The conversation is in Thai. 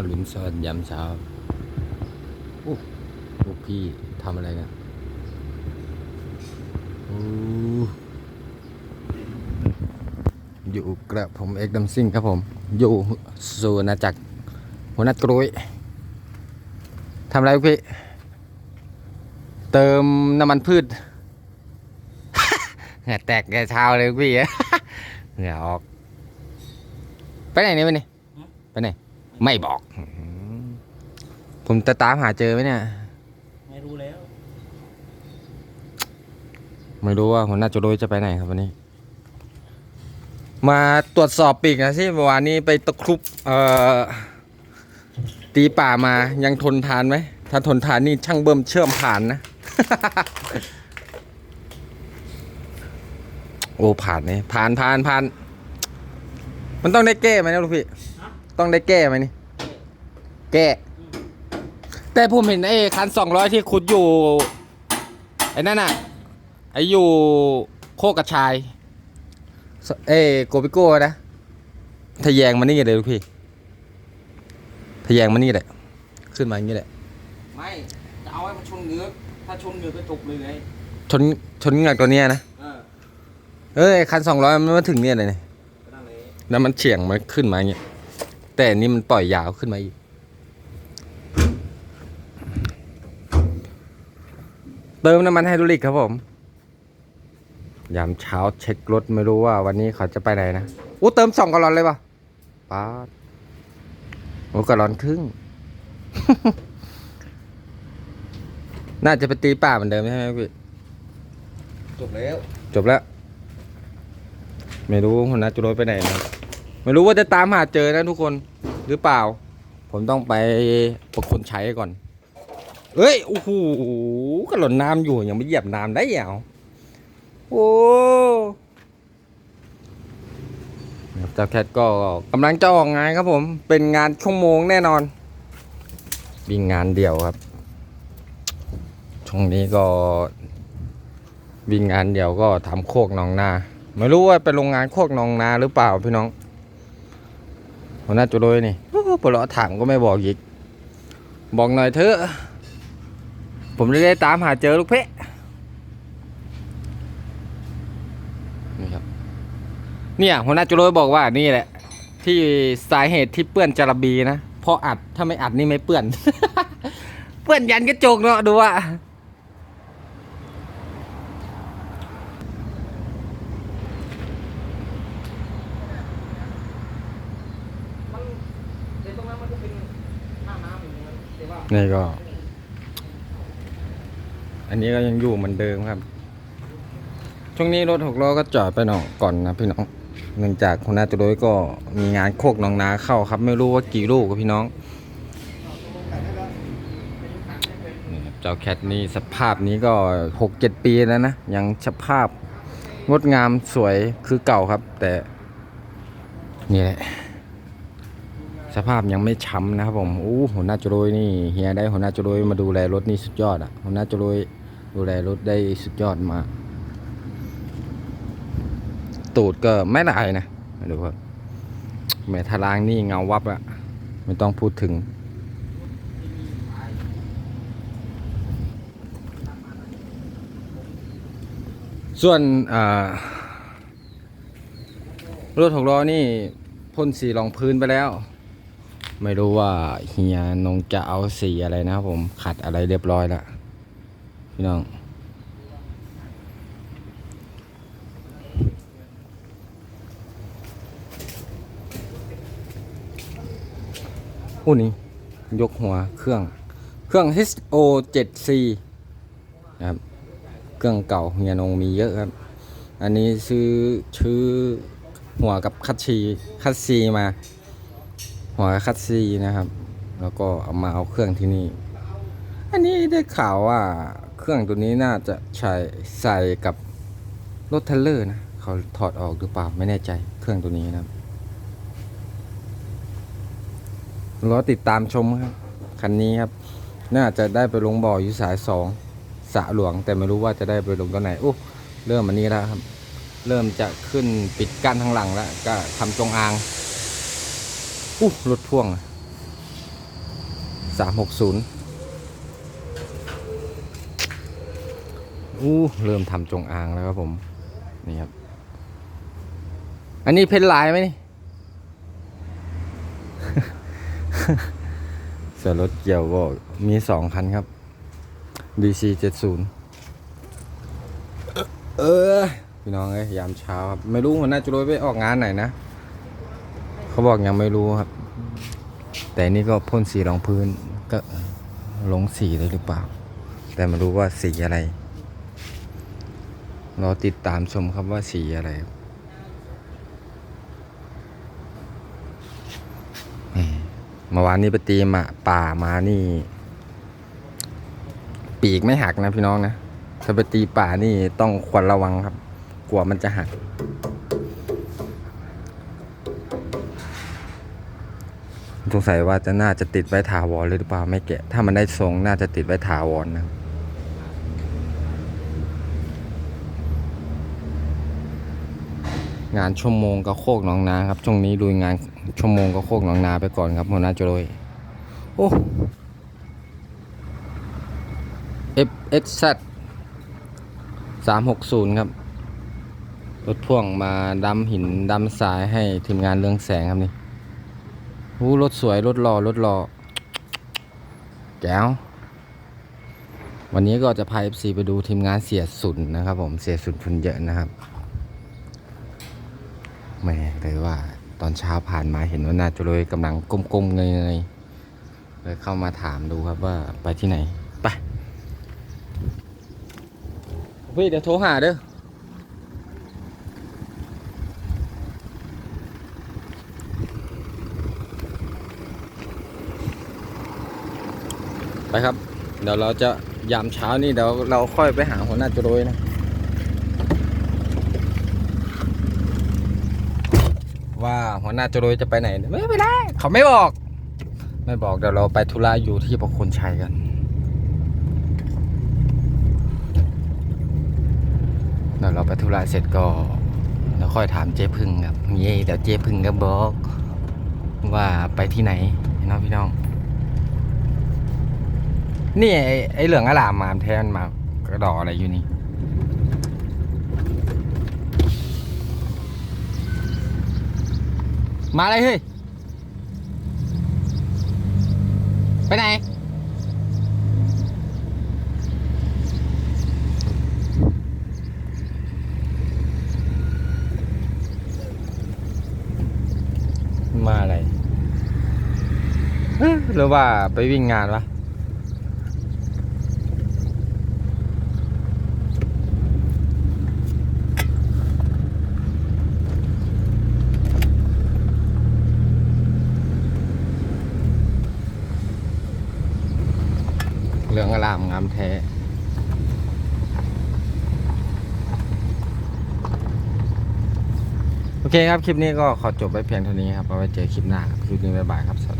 อรุณสวัสดิ์ยามเช้าอู้พวกพี่ทำอะไรกันอู้อยู่กระผมเอกดัมซิงครับผม อยู่สู่อาณาจักรหัวหน้ากรุยทำอะไรพี่ เติมน้ำมันพืชเหงื่อแตกแกเช้าเลยพี่เหงื่อออก ไปไหนเนี่ยวันนี้ไปไหน ไม่บอกอื้อหือผมจะตามหาเจอไหมเนี่ย ไม่รู้แล้ว ไม่รู้ว่าหัวหน้าโจโดยจะไปไหนครับวันนี้ มาตรวจสอบปีกนะสิเมื่อวานนี้ไปตะครุบเอ่อตีป่ามายังทนทานไหม ถ้าทนทานนี่ช่างเบิ่มเชื่อมผ่านนะ โอ้ผ่านเนี่ยผ่านผ่านผ่าน มันต้องได้แก้ไหมนะลูกพี่ ต้องได้แก้ไหมนี่ แก้ แต่ผมเห็นไอ้คันสองร้อยที่ขุดอยู่ ไอ้นั่นน่ะ ไอ้อยู่โคกกระชายสเอ้โกปิโก้นะทะแยงมานี่เลยลูกพี่ทะแยงมานี่แหละ ขึ้นมาอย่างนี้แหละ ไม่ จะเอาให้มันชนเงือกถ้าชนเงือกก็จบเลยไง ชน ชนเงือกตัวเนี้ยนะ เออ เอ้ยคันสองร้อยมันมาถึงเนี่ยเลยเนี่ยก็นั่นเลย แล้วมันเฉียงมันขึ้นมาอย่างเงี้ย แต่อันนี้มันปล่อยยาวขึ้นมาอีก เติมน้ำมันไฮดรอลิกครับผม ยามเช้าเช็ครถไม่รู้ว่าวันนี้เขาจะไปไหนนะอู้เติมสองกะลอนเลยป่ะป๊าดโอ้กะลอนครึ่ง น่าจะไปตีป่าเหมือนเดิมใช่ไหมพี่ จบแล้ว จบแล้ว ไม่รู้หัวหน้าจุโรยไปไหนนะไม่รู้ว่าจะตามหาเจอนะทุกคน หรือเปล่า ผมต้องไปประคนใช้ก่อน เอ้ย โอ้โหกระหล่นน้ำอยู่ ยังไม่เหยียบน้ำได้ยาวโอ้เจ้าแคทก็กำลังจะออกงานครับผม เป็นงานชั่วโมงแน่นอนวิ่งงานเดียวครับ ช่วงนี้ก็วิ่งงานเดียวก็ทำโคกนองนา ไม่รู้ว่าไปโรงงานโคกนองนาหรือเปล่าพี่น้อง หัวหน้าจุโรยนี่โอ้โหปลาะถามก็ไม่บอกอีก บอกหน่อยเถอะ ผมจะได้ตามหาเจอลูกเพะนี่ครับ เนี่ยหัวหน้าจุโรยบอกว่านี่แหละ ที่สาเหตุที่เปื้อนจระบีนะเพราะอัดถ้าไม่อัดนี่ไม่เปื้อน เปื้อนยันกระจกเนาะดูว่า มันเดี๋ยวตรงนั้นมันจะเป็นท่าน้ำอย่างนี้แต่ว่า นี่ก็ อันนี้ก็ยังอยู่เหมือนเดิมครับ ช่วงนี้รถหกล้อก็จอดไปหน่อยก่อนนะพี่น้อง เนื่องจากคุณนาตุโดยก็มีงานโคกหนองนาเข้าครับ ไม่รู้ว่ากี่ลูกครับพี่น้องเจ้าแคทนี่สภาพนี้ก็หกเจ็ดปีแล้วนะ ยังสภาพงดงามสวยคือเก่าครับ แต่นี่แหละ สภาพยังไม่ช้ำนะครับผมโอ้หัวหน้าจรยนี่เฮียได้หัวหน้าจรยมาดูแลรถนี่สุดยอดอะหัวหน้าจรยดูแลรถได้สุดยอดมากตูดก็ไม่ละอายนะดูครับแม่ทารางนี่เงาวับอะไม่ต้องพูดถึง ส่วนอ่ารถหกล้อนี่พ่นสีรองพื้นไปแล้ว ไม่รู้ว่าเฮียนงจะเอาสีอะไรนะครับผมขัดอะไรเรียบร้อยแล้วพี่น้องอู้นี่ยกหัวเครื่องเครื่อง HO 7C นะครับเครื่องเก่าเฮียนงมีเยอะครับ อันนี้ซื้อชื่อหัวกับคัตชีคัตซีมา หัวคัตซีนะครับ แล้วก็เอามาเอาเครื่องที่นี่ อันนี้ได้ข่าวว่าเครื่องตัวนี้น่าจะใช้ใส่กับรถเทเลอร์นะ เขาถอดออกหรือเปล่าไม่แน่ใจเครื่องตัวนี้นะครับรอติดตามชมครับคันนี้ครับ น่าจะได้ไปลงบ่ออยู่สายสองสะหลวง แต่ไม่รู้ว่าจะได้ไปลงตอนไหนโอ้เริ่มอันนี้แล้วครับ เริ่มจะขึ้นปิดกั้นทางหลังแล้ว ก็ทำจงอาง อู้รถพ่วงสามหกศูนย์อู้เริ่มทำจงอางแล้วครับผม นี่ครับ อันนี้เพ้นลายไหมนี่ส่วนรถเกี่ยวก็มีสองคันครับ DC 70เออ พี่น้องเอ้ยยามเช้าครับ ไม่รู้หัวหน้าจุโรยไปออกงานไหนนะ เขาบอกยังไม่รู้ครับ แต่นี่ก็พ่นสีรองพื้นก็ลงสีเลยหรือเปล่า แต่ไม่รู้ว่าสีอะไรรอติดตามชมครับว่าสีอะไรเมื่อวานนี้ไปตีมาป่ามานี่ ปีกไม่หักนะพี่น้องนะถ้าไปตีป่านี่ต้องควรระวังครับ กลัวมันจะหัก สงสัยว่าจะน่าจะติดไว้ถาวรเลยหรือเปล่าไม่แกะ ถ้ามันได้ทรงน่าจะติดไว้ถาวรนะงานชั่วโมงก็โคกหนองนาครับช่วงนี้ลุยงานชั่วโมงก็โคกหนองนาไปก่อนครับหัวหน้าจรวยโอ้ F X Z สามหกศูนย์ครับ รถพ่วงมาดำหินดำทรายให้ทีมงานเรื่องแสงครับนี่ หูรถสวย รถรอรถรอแก้ววันนี้ก็จะพา FC ไปดูทีมงานเสียสุนนะครับผมเสียสุนทุนเยอะนะครับแหม่เลยว่าตอนเช้าผ่านมาเห็นว่านาจุเลยกำลังก้มๆเงยๆเลยเข้ามาถามดูครับว่าไปที่ไหน ไปพี่เดี๋ยวโทรหาเด้อ ไปครับ เดี๋ยวเราจะยามเช้านี่เดี๋ยวเราค่อยไปหาหัวหน้าจุโรยนะ ว่าหัวหน้าจุโรยจะไปไหนไม่ไปได้ เขาไม่บอก ไม่บอกเดี๋ยวเราไปธุระอยู่ที่ประคนชัยกันเดี๋ยวเราไปธุระเสร็จก็เดี๋ยวค่อยถามเจ๊พึ่งครับเย่เดี๋ยวเจ๊พึ่งก็บอกว่าไปที่ไหนน้องพี่น้อง นี่ไอ้ไอ้เหลืองอลามมาแทนมากระดออะไรอยู่นี่ มาอะไรเฮ้ย ไปไหน มาอะไรหรือว่าไปวิ่งงานวะ ลืองอลามงามแท้โอเคครับ คลิปนี้ก็ขอจบไปเพียงเท่านี้ครับเอาไว้เจอคลิปหน้าครับคลิปนี้บ๊ายบายครับสวัสดี